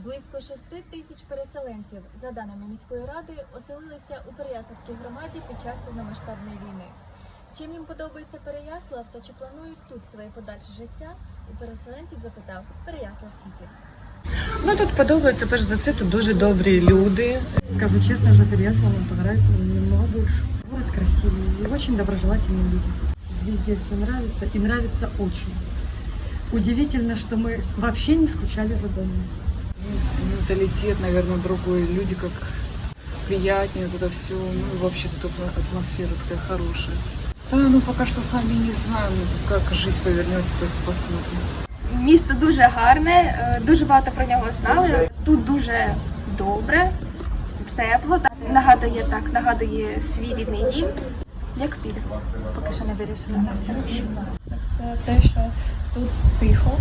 Близько 6 тисяч переселенців, за даними міської ради, оселилися у Переяславській громаді під час повномасштабної війни. Чим їм подобається Переяслав та чи планують тут своє подальше життя? У переселенців запитав Переяслав Сіті. Ну тут подобається перш за все, тут дуже добрі люди. Скажу честно, что Переяслав нам понравится намного больше. Город красивый и очень доброжелательные люди. Везде все нравится и нравится очень. Удивительно, что мы вообще не скучали за домом. Менталитет, наверное, другой. Люди как приятнее, вот это все. Ну, и вообще тут атмосфера такая хорошая. Да, ну пока что сами не знаем, как жизнь повернется, только посмотрим. Місто дуже гарне, е, дуже багато про нього знали. Тут дуже добре, тепло. Так, Нагадує так, нагадує свій рідний дім. Як піде? Поки що не вирішено. Це те, що тут тихо.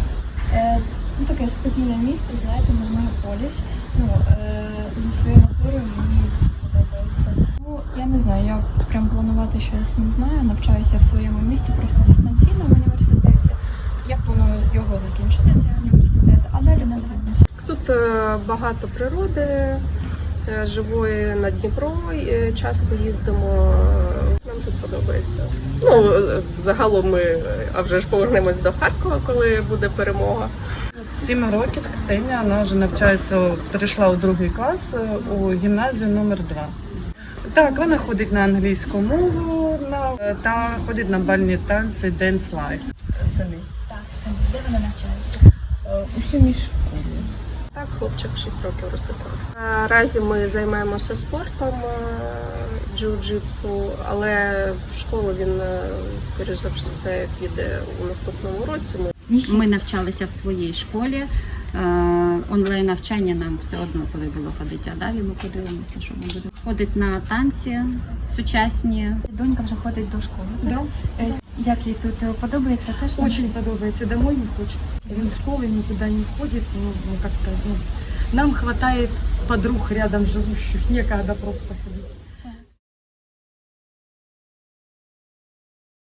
Е, ну, таке спокійне місце, знаєте, моє мегаполіс. Ну, е, зі своєю натурою мені сподобається. подобається. Ну, я не знаю, я прям планувати щось не знаю. Навчаюся в своєму місті просто дистанційно в університеті. Я планую його закінчити, цей університет, а далі не знаю. Тут е, багато природи, живої на Дніпро. е, Часто їздимо. е, Нам тут подобається. Ну, е, загалом ми е, а вже ж повернемось до Харкова, коли буде перемога. Сім років Ксенія, вона вже навчається, перейшла у другий клас е, у гімназію номер 2 Так, вона ходить на англійську мову на, е, та ходить на бальні танці Dance Life. Самі. Так, самі, де вони навчаються? У сімій школі. Так, хлопчик 6 років Ростислав. Наразі ми займаємося спортом е, джиу-джитсу, але в школу він, е, скоріш за все, піде у наступному році. Ми навчалися в своїй школі. Е, Онлайн навчання нам все одно, коли було ходити, а далі ми подивимося, що ми будемо. Ходить на танці сучасні. Донька вже ходить до школи. Да, Як їй тут подобається теж? очень подобается. Домой не хочет. Он в школу никуда не ходит. Ну, ну, как-то, ну, нам хватает подруг рядом живущих. Некогда просто ходить.